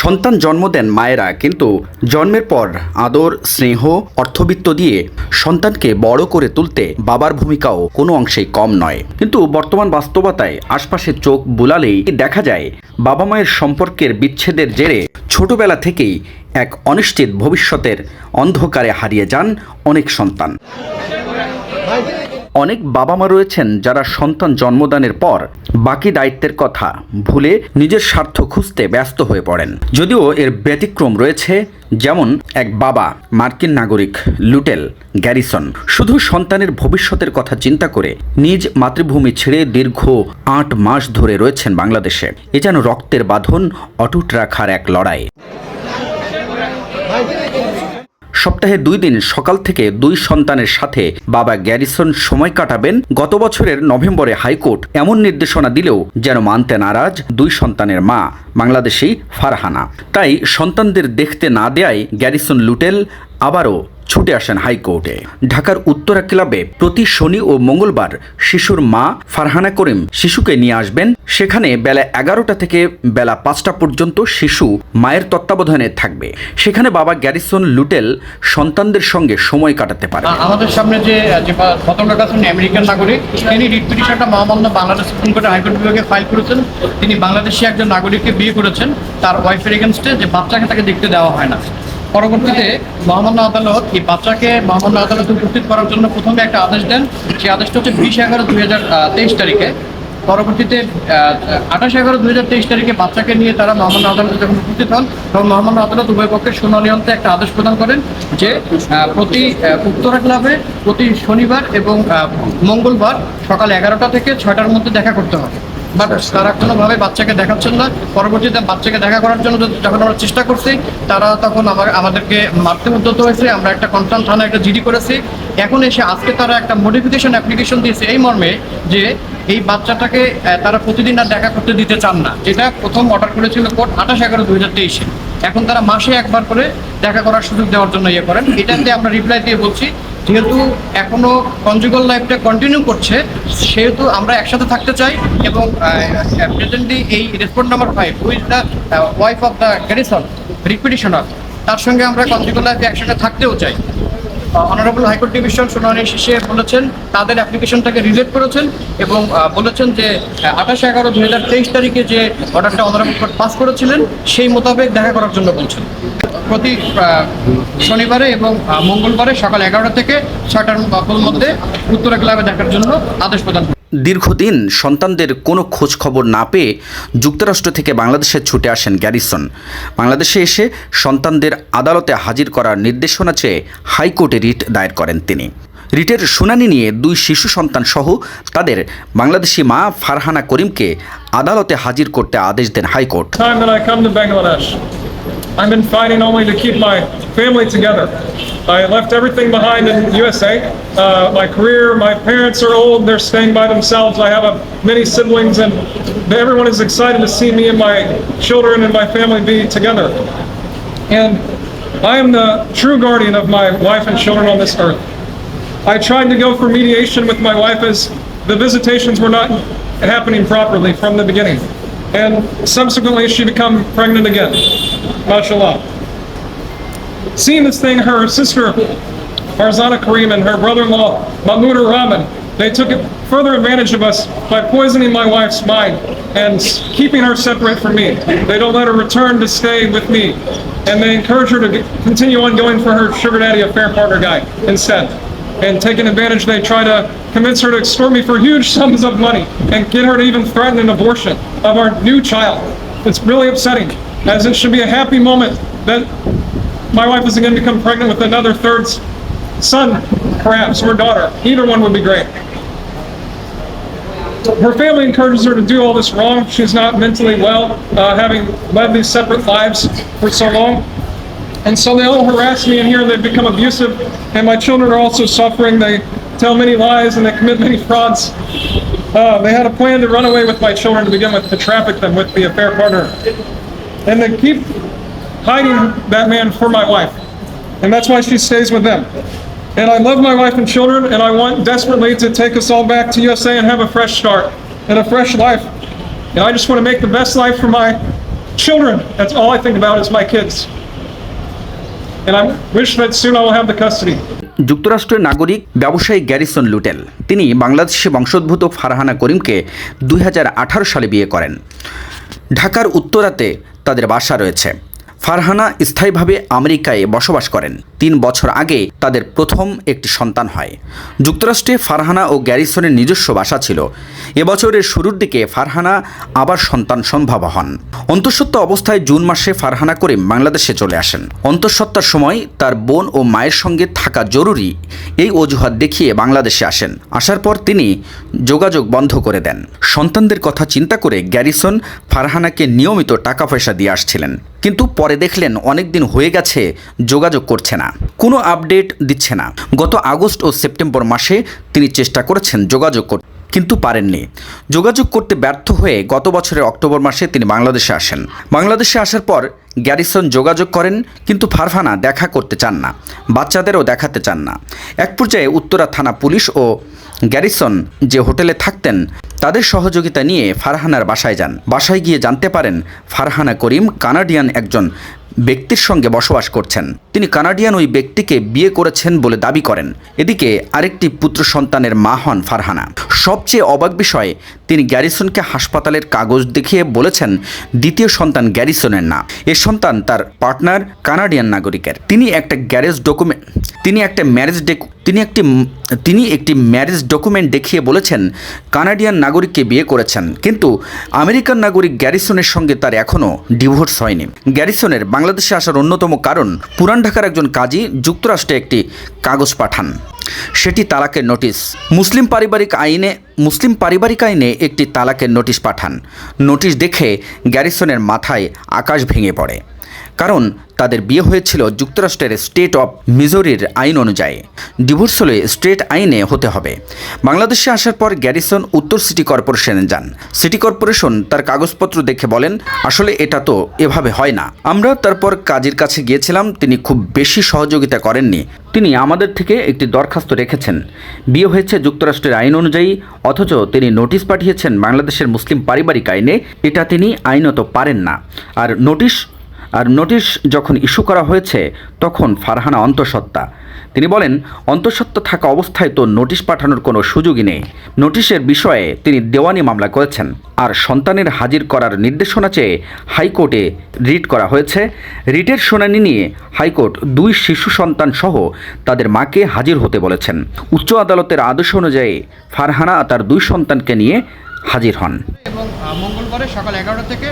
সন্তান জন্ম দেন মায়েরা, কিন্তু জন্মের পর আদর, স্নেহ, অর্থবিত্ত দিয়ে সন্তানকে বড় করে তুলতে বাবার ভূমিকাও কোনো অংশেই কম নয়। কিন্তু বর্তমান বাস্তবতায় আশপাশের চোখ বুলালেই দেখা যায়, বাবা মায়ের সম্পর্কের বিচ্ছেদের জেরে ছোটবেলা থেকেই এক অনিশ্চিত ভবিষ্যতের অন্ধকারে হারিয়ে যান অনেক সন্তান। অনেক বাবা মা রয়েছেন যারা সন্তান জন্মদানের পর বাকি দায়িত্বের কথা ভুলে নিজের স্বার্থ খুঁজতে ব্যস্ত হয়ে পড়েন। যদিও এর ব্যতিক্রম রয়েছে যেমন এক বাবা, মার্কিন নাগরিক লুটেল গ্যারিসন। শুধু সন্তানের ভবিষ্যতের কথা চিন্তা করে নিজ মাতৃভূমি ছেড়ে দীর্ঘ আট মাস ধরে রয়েছেন বাংলাদেশে। এ যেন রক্তের বাঁধন, অটুট রাখার এক লড়াই। সপ্তাহে দুই দিন সকাল থেকে দুই সন্তানের সাথে বাবা গ্যারিসন সময় কাটাবেন। গত বছরের নভেম্বরে হাইকোর্ট এমন নির্দেশনা দিলেও যেন মানতে নারাজ দুই সন্তানের মা, বাংলাদেশি ফারহানা। তাই সন্তানদের দেখতে না দেয়ায় গ্যারিসন লুটেল, আবারও ছুটে আসেন হাইকোর্টে। ঢাকার উত্তরা ক্লাবে প্রতি শনি ও মঙ্গলবার শিশুর মা ফারহানা করিম শিশুকে নিয়ে আসবেন। সেখানে বেলা এগারোটা থেকে বেলা পাঁচটা পর্যন্ত শিশু মায়ের তত্ত্বাবধানে থাকবে। সেখানে বাবা গ্যারিসন লুটেল সন্তানদের সঙ্গে সময় কাটাতে পারে আমাদের সামনে যে আমেরিকান নাগরিক, তিনি রিট পিটিশনটা মহামান্য বাংলাদেশ সুপ্রিম কোর্টে হাইকোর্ট বিভাগে ফাইল করেছেন। তিনি বাংলাদেশি একজন নাগরিককে বিয়ে করেছেন। তার ওয়াইফের এগেনস্টে যে বাচ্চাকে তাকে দেখতে দেওয়া হয় না। পরবর্তীতে মহামান্য আদালত, এই বাচ্চাকে মহামান্য আদালতে উপস্থিত করার জন্য প্রথমে একটা আদেশ দেন। সেই আদেশটা হচ্ছে বিশ এগারো দুই হাজার তেইশ তারিখে। পরবর্তীতে আঠাশ এগারো দুই হাজার তেইশ তারিখে বাচ্চাকে নিয়ে তারা মহামান্য আদালতে যখন উপস্থিত হন, তখন মহামান্য আদালত উভয় পক্ষের শুনানি অন্তে একটা আদেশ প্রদান করেন যে প্রতি উত্তরা ক্লাবে প্রতি শনিবার এবং মঙ্গলবার সকাল এগারোটা থেকে ছয়টার মধ্যে দেখা করতে হবে। বাট তারা কোনোভাবে বাচ্চাকে দেখাচ্ছেন না। পরবর্তীতে বাচ্চাকে দেখা করার জন্য যখন- আমরা চেষ্টা করছি, তারা তখন আমাদেরকে মারতে উদ্যত হয়েছে। আমরা একটা কনসার্ন থানায় একটা জিডি করেছি। এখন এসে আজকে তারা একটা মডিফিকেশন অ্যাপ্লিকেশন দিয়েছে এই মর্মে যে এই বাচ্চাটাকে তারা প্রতিদিন আর দেখা করতে দিতে চান না। যেটা প্রথম অর্ডার করেছিল কোর্ট আঠাশ এগারো দুই হাজার তেইশে। এখন তারা মাসে একবার করে দেখা করার সুযোগ দেওয়ার জন্য ইয়ে করেন। এটাতে আমরা রিপ্লাই দিয়ে বলছি যেহেতু এখনও কনজুগাল লাইফটা কন্টিনিউ করছে, সেহেতু আমরা একসাথে থাকতে চাই এবং প্রেজেন্টলি এই respond number five is the wife of the garrison repetitioner তার সঙ্গে আমরা কনজুগাল লাইফে একসাথে থাকতেও চাই। অনারেবল হাইকোর্ট ডিভিশন শুনানি শেষে বলেছেন, তাদের অ্যাপ্লিকেশনটাকে রিজেক্ট করেছেন এবং বলেছেন যে আঠাশ এগারো দুই হাজার তেইশ তারিখে যে অর্ডারটা অনারেবল কোর্ট পাস করেছিলেন, সেই মোতাবেক দেখা করার জন্য বলছেন প্রতি শনিবারে এবং মঙ্গলবারে সকাল এগারোটা থেকে ছয়টার মধ্যে উত্তরা ক্লাবে দেখার জন্য আদেশ প্রদান। দীর্ঘদিন সন্তানদের কোনো খোঁজ খবর না পেয়ে যুক্তরাষ্ট্র থেকে বাংলাদেশে ছুটে আসেন গ্যারিসন। বাংলাদেশে এসে সন্তানদের আদালতে হাজির করার নির্দেশনা চেয়ে হাইকোর্টে রিট দায়ের করেন তিনি। রিটের শুনানি নিয়ে দুই শিশু সন্তান সহ তাদের বাংলাদেশি মা ফারহানা করিমকে আদালতে হাজির করতে আদেশ দেন high court. I've been fighting only to keep my family together. I left everything behind in USA. Uh, my career, my parents are old, they're staying by themselves. I have a, many siblings, and everyone is excited to see me and my children and my family be together. And I am the true guardian of my wife and children on this earth. I tried to go for mediation with my wife as the visitations were not happening properly from the beginning. And subsequently, she became pregnant again. MashaAllah. Seeing this thing, her sister, Farzana Karim, and her brother-in-law, Mahmoud Rahman, they took further advantage of us by poisoning my wife's mind and keeping her separate from me. They don't let her return to stay with me. And they encourage her to continue on going for her sugar daddy affair partner guy instead. And taking advantage, they try to convince her to extort me for huge sums of money and get her to even threaten an abortion of our new child. It's really upsetting, as it should be a happy moment that my wife is going to become pregnant with another third son, perhaps, or daughter. Either one would be great. Her family encourages her to do all this wrong. She's not mentally well, uh, having led these separate lives for so long. And so they all harass me in here and they become abusive. And my children are also suffering. They tell many lies and they commit many frauds. Uh, they had a plan to run away with my children to begin with, to traffic them with the affair partner. And they keep hiding that man for my wife. And that's why she stays with them. And I love my wife and children, and I want desperately to take us all back to USA and have a fresh start and a fresh life. And I just want to make the best life for my children. That's all I think about is my kids. And I wish that soon I will have the custody. যুক্তরাষ্ট্রের নাগরিক ব্যবসায়ী garrison luteal তিনি বাংলাদেশি বংশোদ্ভূত ফারহানা করিমকে দুই হাজার আঠারো সালে বিয়ে করেন ঢাকার উত্তরাতে তাদের বাসা রয়েছে। ফারহানা স্থায়ীভাবে আমেরিকায় বসবাস করেন। তিন বছর আগে তাদের প্রথম একটি সন্তান হয়। যুক্তরাষ্ট্রে ফারহানা ও গ্যারিসনের নিজস্ব বাসা ছিল। এবছরের শুরুর দিকে ফারহানা আবার সন্তান সম্ভব হন। অন্তঃসত্ত্বা অবস্থায় জুন মাসে ফারহানা করিম বাংলাদেশে চলে আসেন। অন্তঃসত্ত্বার সময় তার বোন ও মায়ের সঙ্গে থাকা জরুরি এই অজুহাত দেখিয়ে বাংলাদেশে আসেন। আসার পর তিনি যোগাযোগ বন্ধ করে দেন। সন্তানদের কথা চিন্তা করে গ্যারিসন ফারহানাকে নিয়মিত টাকা পয়সা দিয়ে আসছিলেন। কিন্তু পরে দেখলেন অনেক দিন হয়ে গেছে, যোগাযোগ করছে না। কোনো আপডেট দিচ্ছে না। গত আগস্ট ও সেপ্টেম্বর মাসে তিনি চেষ্টা করেছেন যোগাযোগ করতে কিন্তু পারেননি। যোগাযোগ করতে ব্যর্থ হয়ে গত বছরের অক্টোবর মাসে তিনি বাংলাদেশে আসেন। বাংলাদেশে আসার পর গ্যারিসন যোগাযোগ করেন, কিন্তু ফারফানা দেখা করতে চান না। বাচ্চাদেরও দেখাতে চান না। এক পর্যায়ে উত্তরা থানা পুলিশ ও গ্যারিসন যে হোটেলে থাকতেন, তাদের সহযোগিতা নিয়ে ফারহানার বাসায় যান। বাসায় গিয়ে জানতে পারেন, ফারহানা করিম কানাডিয়ান একজন ব্যক্তির সঙ্গে বসবাস করছেন। তিনি কানাডিয়ান ওই ব্যক্তিকে বিয়ে করেছেন বলে দাবি করেন। এদিকে আরেকটি পুত্র সন্তানের মা হন ফারহানা। সবচেয়ে অবাক বিষয় তিনি গ্যারিসনকে হাসপাতালের কাগজ দেখিয়ে বলেছেন, দ্বিতীয় সন্তান গ্যারিসনের না। এ সন্তান তার পার্টনার কানাডিয়ান নাগরিকের। তিনি একটা গ্যারেজ ডকুমেন্ট তিনি একটা ম্যারেজ ডেক, তিনি একটি তিনি একটি ম্যারেজ ডকুমেন্ট দেখিয়ে বলেছেন, কানাডিয়ান নাগরিককে বিয়ে করেছেন। কিন্তু আমেরিকান নাগরিক গ্যারিসনের সঙ্গে তার এখনও ডিভোর্স হয়নি। গ্যারিসনের বাংলাদেশে আসার অন্যতম কারণ, পুরান ঢাকার একজন কাজী যুক্তরাষ্ট্রে একটি কাগজ পাঠান। সেটি তালাকের নোটিশ। মুসলিম পারিবারিক আইনে, মুসলিম পারিবারিক আইনে একটি তালাকের নোটিশ পাঠান। নোটিশ দেখে গ্যারিসনের মাথায় আকাশ ভেঙে পড়ে। কারণ তাদের বিয়ে হয়েছিল যুক্তরাষ্ট্রের স্টেট অফ মিজোরির আইন অনুযায়ী। ডিভোর্স হলে স্টেট আইনে হতে হবে। বাংলাদেশে আসার পর গ্যারিসন উত্তর সিটি কর্পোরেশনে যান। সিটি কর্পোরেশন তার কাগজপত্র দেখে বলেন, আসলে এটা তো এভাবে হয় না। আমরা তারপর কাজের কাছে গিয়েছিলাম, তিনি খুব বেশি সহযোগিতা করেননি। তিনি আমাদের থেকে একটি দরখাস্ত রেখেছেন। বিয়ে হয়েছে যুক্তরাষ্ট্রের আইন অনুযায়ী, অথচ তিনি নোটিশ পাঠিয়েছেন বাংলাদেশের মুসলিম পারিবারিক আইনে। এটা তিনি আইনত পারেন না। আর নোটিশ আর নোটিশ যখন ইস্যু করা হয়েছে, তখন ফারহানা অন্তঃসত্ত্বা। তিনি বলেন, অন্তঃসত্ত্বা থাকা অবস্থায় তো নোটিশ পাঠানোর কোনো সুযোগই নেই। নোটিশের বিষয়ে তিনি দেওয়ানি মামলা করেছেন। আর সন্তানের হাজির করার নির্দেশনা চেয়ে হাইকোর্টে রিট করা হয়েছে। রিটের শুনানি নিয়ে হাইকোর্ট দুই শিশু সন্তান সহ তাদের মাকে হাজির হতে বলেছেন। উচ্চ আদালতের আদেশ অনুযায়ী ফারহানা তার দুই সন্তানকে নিয়ে হাজির হন। এবং মঙ্গলবারে সকাল এগারোটা থেকে